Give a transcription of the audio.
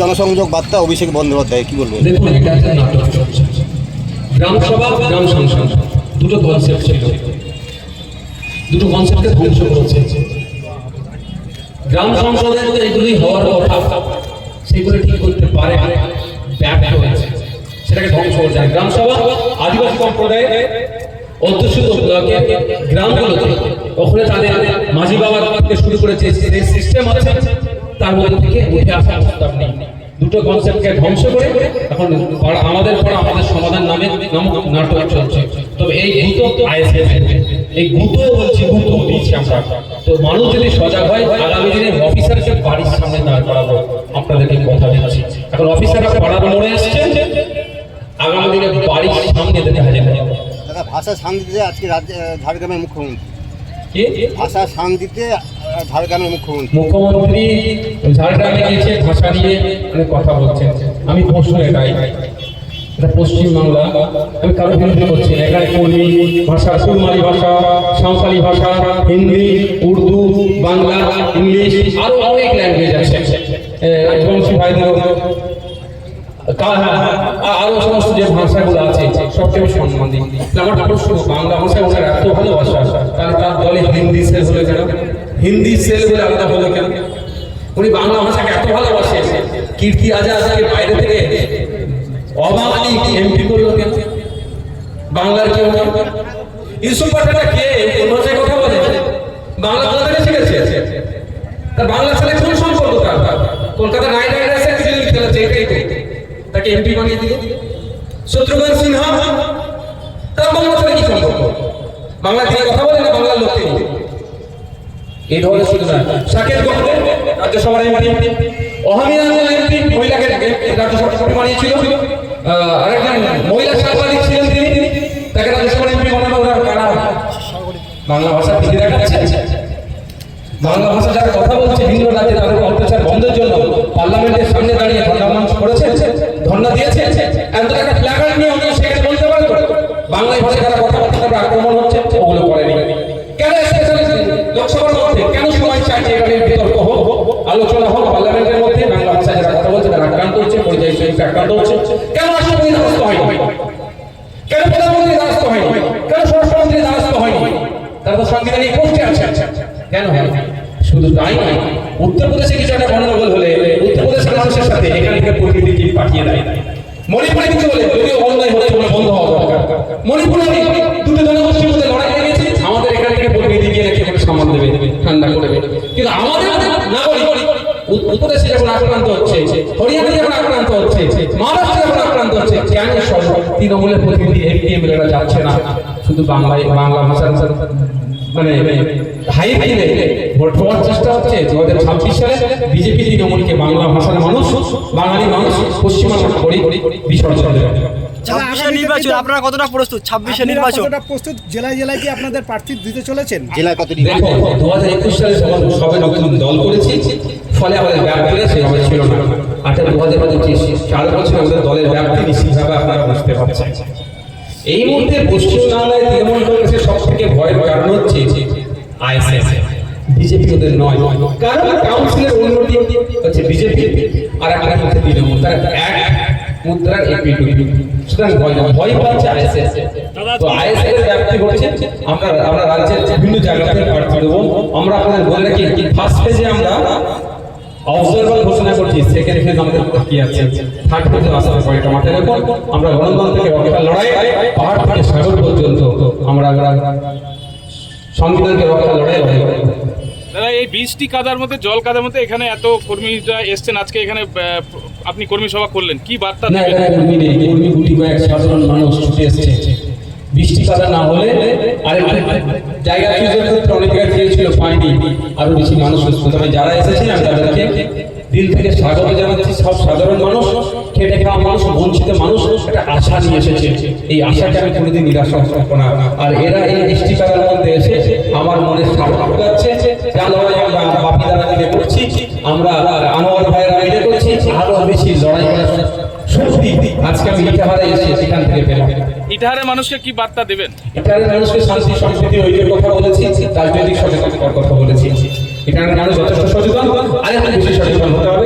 জনসংযোগ বার্তা অভিষেক বন্দ্যোপাধ্যায়, কি নাটক গ্রাম সভা, গ্রাম সংসদ, দুটো কনসেপ্ট ছিল। দুটো ধ্বংস করেছে। গ্রাম এগুলি হওয়ার কথা, সেগুলো ঠিক করতে পারে সেটাকে ধ্বংস গ্রাম সভা, আদিবাসী অধ্যুষিত ব্লকে গ্রামগুলোতে ওখানে তাদের মাঝি বাবা শুরু করেছে সিস্টেম আছে তার মধ্যে থেকে উঠে আসার প্রস্তাব নেই দুটো কনসেপ্টকে ধ্বংস করে এখন আমাদের পড়া আমাদের সমাধান নামে নামক নাটক চলছে। তবে এই গুতো আইএসএফ এই গুতো বলছি গুতো দিচ্ছি আমরা। তো মানুষ যদি সজাগ হয় আগামী দিনে অফিসারকে বাড়ির সামনে দাঁড় করাবো। আপনাদেরকে কথা দিচ্ছি। এখন অফিসাররা পাড়ার মোড়ে এসছে আগামী দিনে বাড়ির সামনে এদেরকে হাজির করব দাদা ভাষা শান্তিতে আজকে রাজ্য ঝাড়গ্রামের মুখ্যমন্ত্রী। ভাষা শান্তিতে ঝাড়গ্রামের মুখ্যমন্ত্রী। মুখ্যমন্ত্রী ঝাড়গ্রামে গিয়েছে ভাষা নিয়ে অনেক কথা বলছেন। আমি প্রশ্ন এটাই। এটা পশ্চিমবাংলা। আমি কারও বিরোধী করছি। এখানে কর্মী ভাষা সুরমালি ভাষা সাঁওতালি ভাষা হিন্দি উর্দু বাংলা ইংলিশ আরও অনেক ল্যাঙ্গুয়েজ আছে। রাজবংশী হ্যাঁ, হ্যাঁ, আ- আরও সমস্ত যে ভাষাগুলো আছে আমি সম্মান দিই আমার প্রশ্ন বাংলা ভাষা ওনার এত ভালোবাসা তার দলে হিন্দি সেল হলো কেন? হিন্দি সেল বলে আলাদা হলো কেন? উনি বাংলা ভাষাকে এত ভালোবাসে। কীর্তি আজাদকে বাইরে থেকে অবাঙালি এমপি করল কেন? বাংলার কেউ ইউসুফ কে? কোন ভাষায় কথা বলে। বাংলা কোথা থেকে শিখেছে। তার বাংলা সাথে কোন সম্পর্ক তার? কলকাতা নাইট রাইডার্সের খেলেছে এটাই তাকে এমপি বানিয়ে দিল। শত্রুঘ্ন সিনহা, তার বাংলা সাথে কি সম্পর্ক? বাংলা দিয়ে কথা বলে বাংলার এই ধরনের শুধু না গপ্প রাজ্যসভার এমপি অহামিয়ানুল এমপি মহিলাকে রাজ্যসভা বানিয়েছিল আরেকজন মহিলা সাংবাদিক ছিলেন তিনি। তাকে রাজ্যসভার এমপি বানানো ওনার কানা। বাংলা ভাষা ফিরে দেখাচ্ছে বাংলা ভাষা যারা কথা বলছে বিভিন্ন রাজ্যে তাদের অত্যাচার বন্ধের জন্য পার্লামেন্টের সামনে দাঁড়িয়ে ধর্ণা মঞ্চ করেছে ধর্ণা দিয়েছে এত একটা ফ্ল্যাগার নিয়ে অন্য সেখানে বলতে পারতো বাংলায় ভাষায় যারা কথা বলছে তাদের আক্রমণ হচ্ছে ওগুলো করেনি কেন স্পেশাল লোকসভার মধ্যে কেন সময় চাইছে এটা নিয়ে বিতর্ক হোক আলোচনা হোক পার্লামেন্টের মধ্যে বাংলা ভাষায় যারা কথা বলছে তারা আক্রান্ত হচ্ছে পরিযায়ী শ্রমিক হচ্ছে। কেন রাষ্ট্রপতি দ্বারস্থ হয়নি? কেন প্রধানমন্ত্রী দ্বারস্থ হয়নি? কেন স্বরাষ্ট্রমন্ত্রী দ্বারস্থ হয়নি? তারা তো সাংবিধানিক পোস্টে আছে। কেন হয় শুধু তাই নয়, উত্তরপ্রদেশে কিছু একটা গন্ডগোল হলে উত্তরপ্রদেশের মানুষের সাথে এখান থেকে প্রতিনিধি টিম পাঠিয়ে দেয়। মণিপুরে কিছু হলে যদিও অন্যায় হচ্ছে বলে বন্ধ হওয়া দরকার। মণিপুরে দুটো জনগোষ্ঠীর মধ্যে লড়াই হয়ে গেছে আমাদের এখান থেকে প্রতিনিধি গিয়ে নাকি ওখানে সম্মান দেবে, ঠান্ডা করে দেবে। কিন্তু আমাদের নাগরিক উত্তরপ্রদেশে যখন আক্রান্ত হচ্ছে হরিয়ানা হচ্ছে, মহারাষ্ট্রে এখন আক্রান্ত হচ্ছে। কেন সব তৃণমূলের প্রতিনিধি এমপিএম এরা যাচ্ছে না? শুধু বাংলায় বাংলা ভাষার মানে হাই হাইলে ভোট পাওয়ার চেষ্টা হচ্ছে দু হাজার ছাব্বিশ সালে বিজেপি তৃণমূলকে বাংলা ভাষার মানুষ বাঙালি মানুষ পশ্চিমবঙ্গ করি বিসর্জন দেবে ছাব্বিশে নির্বাচন আপনারা কতটা প্রস্তুত? ছাব্বিশে নির্বাচন। কতটা প্রস্তুত? জেলায় জেলায় কি আপনাদের প্রার্থী দিতে চলেছেন? জেলায় দেখো দু হাজার একুশ সালে যখন সবে নতুন দল করেছি ফলে আমাদের ব্যাপ্তিটা সেভাবে ছিল না। আঠারো দু হাজার পঁচিশ চার বছর আমাদের দলের ব্যাপ্তি নিশ্চিতভাবে আপনারা বুঝতে পারছেন। এই মুহূর্তে পশ্চিমবাংলায় তৃণমূল কংগ্রেসের সব থেকে ভয়ের কারণ হচ্ছে আইএসএস। বিজেপি ওদের নয়। কারণ কাউন্সিলের উন্নতি হচ্ছে বিজেপি। আর একটা হচ্ছে তৃণমূল। তারা এক মুদ্রার এপি সুতরাং ভয় না ভয় পাচ্ছে আইএসএস তো আইএসএস ব্যাপ্তি ঘটছে আমরা আমরা রাজ্যের বিভিন্ন জায়গাতে প্রার্থী দেবো। আমরা আপনাদের বলে রাখি ফার্স্ট ফেজে আমরা অবজারভার ঘোষণা করছি সেকেন্ড ফেজ আমাদের বাকি আছে। থার্ড ফেজে আসার পরে একটা মাথায় আমরা গণতন্ত্র থেকে লড়াই পাহাড় থেকে সাগর পর্যন্ত আমরা আমরা সংবিধানকে রক্ষার লড়াই লড়াই। দাদা এই বৃষ্টি কাদার মধ্যে জল কাদার মধ্যে এখানে এত কর্মীরা এসছেন আজকে এখানে আপনি কর্মী সভা করলেন কি বার্তা না দেবেন? এখানে কর্মী নেই কর্মী গুটি কয়েক সাধারণ মানুষ ছুটে এসছে। বৃষ্টি কাদা না হলে জায়গা চুজের ক্ষেত্রে অনেক জায়গায় চেয়েছিল পাইনি আরও বেশি মানুষ তবে যারা এসেছেন আমি তাদেরকে দিল থেকে স্বাগত জানাচ্ছি। সব সাধারণ মানুষ খেটে খাওয়া মানুষ বঞ্চিত মানুষ একটা আশা নিয়ে এসেছে। এই আশাকে আমি কোনোদিন নিরাশা করব না। আর এরা এই বৃষ্টি কাদার মধ্যে এসে আমার মনে সাপোর্ট যাচ্ছে যা লড়াই আমরা বাপি দ্বারা মিলে করছি আমরা আনোয়ার ভাইয়েরা মিলে করছি আরও বেশি লড়াই করার শক্তি আজকে আমি ইটাহারে এসে সেখান থেকে পেলাম ইটাহারে মানুষকে কি বার্তা দেবেন? ইটাহারে মানুষকে শান্তি সম্প্রীতি ঐক্যের কথা বলেছি রাজনৈতিক সচেতনতার কথা বলেছি। এখানে মানুষ যথেষ্ট সচেতন আরেকটু বেশি সচেতন হতে হবে।